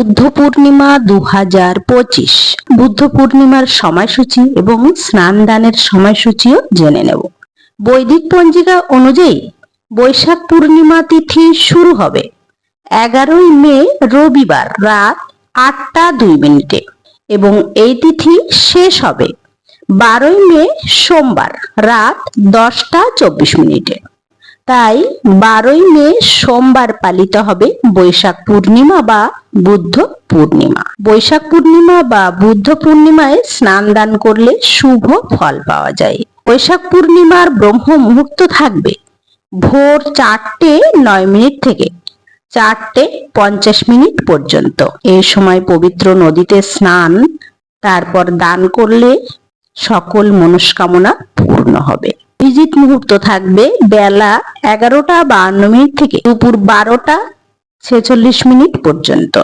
বুদ্ধ পূর্ণিমা দু হাজার পঁচিশ। বুদ্ধ পূর্ণিমার সময়সূচি এবং স্নান দানের সময়সূচিও জেনে নেব। বৈদিক পঞ্জিকা অনুযায়ী বৈশাখ পূর্ণিমা তিথি শুরু হবে এগারোই মে রবিবার রাত আটটা দুই মিনিটে এবং এই তিথি শেষ হবে বারোই মে সোমবার রাত দশটা চব্বিশ মিনিটে। তাই বারোই মে সোমবার পালিত হবে বৈশাখ পূর্ণিমা বা বুদ্ধ পূর্ণিমা। বৈশাখ পূর্ণিমা বা বুদ্ধ পূর্ণিমায় স্নান দান করলে শুভ ফল পাওয়া যায়। বৈশাখ পূর্ণিমার ব্রহ্ম মুহূর্ত থাকবে ভোর চারটে নয় মিনিট থেকে চারটে পঞ্চাশ মিনিট পর্যন্ত। এই সময় পবিত্র নদীতে স্নান, তারপর দান করলে সকল মনস্কামনা পূর্ণ হবে। ভিজিট মুহূর্ত থাকবে বেলা এগারোটা বাহান্ন মিনিট থেকে দুপুর বারোটা ছেচল্লিশ মিনিট পর্যন্ত।